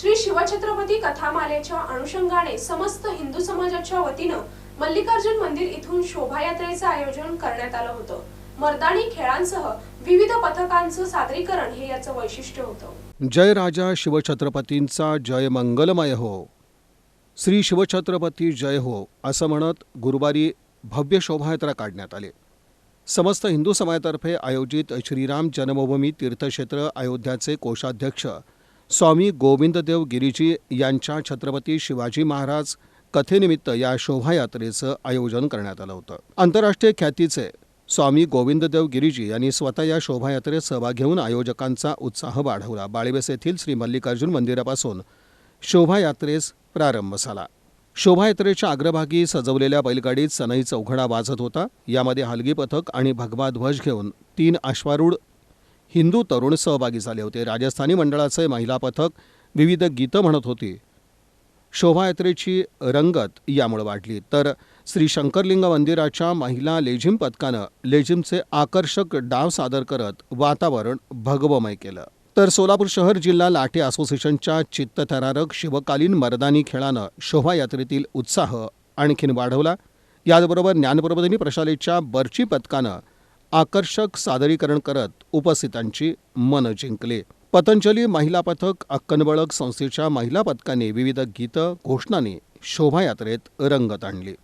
श्री शिवछत्रपती कथामालेच्या अनुषंगाने समस्त हिंदू समाजाच्या वतीनं मल्लिकार्जुन मंदिर इथून शोभायात्रेचं आयोजन करण्यात आलं होतं. मर्दानी खेळांसह विविध पथकांचं सादरीकरण हे याचं वैशिष्ट्य होतं. जय राजा शिवछत्रपतींचा जय मंगलमय हो. श्री शिवछत्रपती जय हो असं म्हणत गुरुवारी भव्य शोभायात्रा काढण्यात आली. समस्त हिंदू समाजातर्फे आयोजित श्रीराम जन्मभूमी तीर्थक्षेत्र अयोध्याचे कोषाध्यक्ष स्वामी गोविंददेव गिरीजी यांच्या छत्रपती शिवाजी महाराज कथेनिमित्त या शोभायात्रेचं आयोजन करण्यात आलं होतं. आंतरराष्ट्रीय ख्यातीचे स्वामी गोविंददेव गिरीजी यांनी स्वतः या शोभायात्रेत सहभाग घेऊन आयोजकांचा उत्साह वाढवला. बाळीबेस येथील श्री मल्लिकार्जुन मंदिरापासून शोभायात्रेस प्रारंभ झाला. शोभायात्रेच्या अग्रभागी सजवलेल्या बैलगाडीत सनई चौघडा वाजत होता. यामध्ये हलगी पथक आणि भगवा ध्वज घेऊन तीन अश्वारूढ हिंदू तरुण सहभागी झाले होते. राजस्थानी मंडळाचे महिला पथक विविध गीतं म्हणत होती. शोभायात्रेची रंगत यामुळे वाढली. तर श्री शंकरलिंग मंदिराच्या महिला लेझिम पथकानं लेझिमचे आकर्षक डाव सादर करत वातावरण भगवमय केलं. तर सोलापूर शहर जिल्हा लाठी असोसिएशनच्या चित्तथरारक शिवकालीन मर्दानी खेळानं शोभायात्रेतील उत्साह आणखीन वाढवला. याचबरोबर ज्ञानप्रबोधिनी प्रशालेच्या बर्ची पथकानं आकर्षक सादरीकरण करत उपस्थितांची मनं जिंकली. पतंजली महिला पथक अक्कनबळक संस्थेच्या महिला पथकाने विविध गीतं घोषणांनी शोभायात्रेत रंगत आणली.